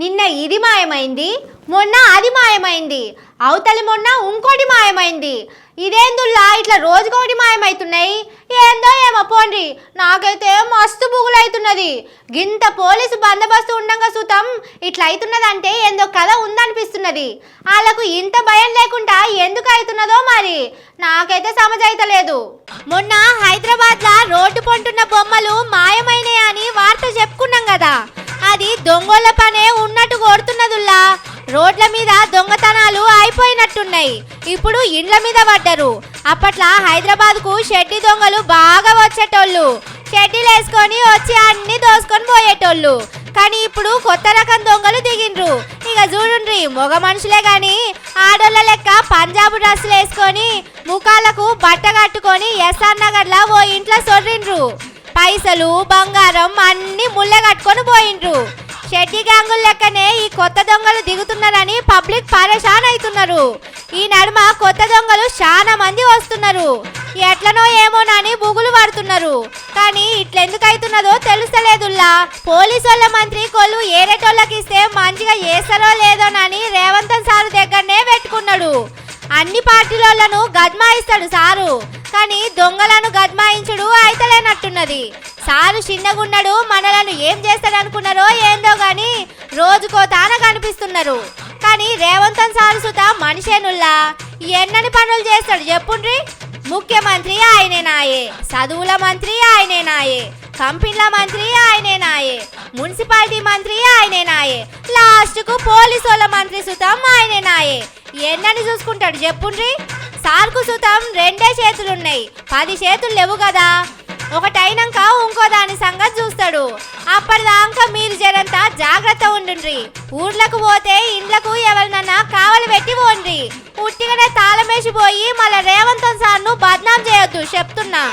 నిన్న ఇది మాయమైంది మొన్న అది మాయమైంది అవతలి మొన్న ఇంకోటి మాయమైంది. ఇదేందుల్లా ఇట్లా రోజుకోటి మాయమైతున్నాయి? ఏందో ఏమో పోండి నాకైతే మస్తు బుగులైతున్నది. గింత పోలీసు బందోబస్తు ఉండగా సుతం ఇట్లా అవుతున్నదంటే ఏందో కథ ఉందనిపిస్తున్నది. వాళ్ళకు ఇంత భయం లేకుండా ఎందుకు అవుతున్నదో మరి? నాకైతే సమజైతలేదు. మొన్న హైదరాబాద్ లా రోడ్డు పొంటున్న బొమ్మలు మాయ దొంగల పనే ఉన్నట్టు కొడుతున్నదుల్లా రోడ్ల మీద దొంగతనాలు అయిపోయినట్టున్నాయి. ఇప్పుడు ఇండ్ల మీద పడ్డరు. అప్పట్లో హైదరాబాద్కు షెడ్డి దొంగలు బాగా వచ్చేటోళ్ళు. షెడ్డీలు వేసుకొని వచ్చి అన్ని దోసుకొని పోయేటోళ్ళు. కానీ ఇప్పుడు కొత్త రకం దొంగలు దిగిండ్రు. ఇక చూడుండ్రి మగ మనుషులే గాని ఆడోళ్ళ లెక్క పంజాబ్ డ్రెస్సులు వేసుకొని ముఖాలకు బట్ట కట్టుకొని ఎస్ఆర్ నగర్లా ఓ ఇంట్లో సొర్రిండ్రు. పైసలు బంగారం అన్ని ముళ్ళ కట్టుకొని పోయిండ్రు. షెడ్డి గ్యాంగుల లెక్కనే ఈ కొత్త దొంగలు దిగుతున్నారని పబ్లిక్ పరేషాన్ అవుతున్నారు. ఈ నడుమ కొత్త దొంగలు చాలా మంది వస్తున్నారు. ఎట్లనో ఏమోనని బుగులు పడుతున్నారు కానీ ఇట్లెందుకు అవుతున్నదో తెలుస్తలేదుల్లా. పోలీసు వాళ్ళ మంత్రి కొలు ఏరేటోళ్ళకి ఇస్తే మంచిగా చేస్తారో లేదోనని రేవంత్ సారు దగ్గరనే పెట్టుకున్నాడు. అన్ని పార్టీలను గద్మాయిస్తాడు సారు. కానీ దొంగలను గద్మాయించుడు అయితలేనట్టున్నది సారు చిన్నగున్నాడు మనలను ఏం చేస్తాడనుకున్నారో ఏందో గాని రోజుకో తాన కనిపిస్తున్నారు. కానీ రేవంతన్ సారు సుత మనిషేనుల్లా. ఎన్నని పనులు చేస్తాడు చెప్పుండ్రి? ముఖ్యమంత్రి ఆయనేనాయే చదువుల మంత్రి ఆయనే నాయే కంపెనీల మంత్రి ఆయనే నాయే మున్సిపాలిటీ మంత్రి ఆయనేనాయే లాస్ట్కు పోలీసు వాళ్ళ మంత్రి సుతం ఆయనే నాయే. ఎన్నని చూసుకుంటాడు చెప్పుండ్రి? సార్కు సుతం రెండే చేతులున్నాయి పది చేతులు లేవు కదా. ఒకటైనాక ఇంకో దాని సంగతి చూస్తాడు. అప్పటిదాకా మీరు జరంతా జాగ్రత్త ఉండుండ్రి. ఊర్లకు పోతే ఇండ్లకు ఎవరినన్నా కావలి పెట్టి పోండ్రి. ఉట్టిగానే తాళమేసి పోయి మళ్ళీ రేవంత్ సార్ను బద్నాం చేయొద్దు చెప్తున్నా.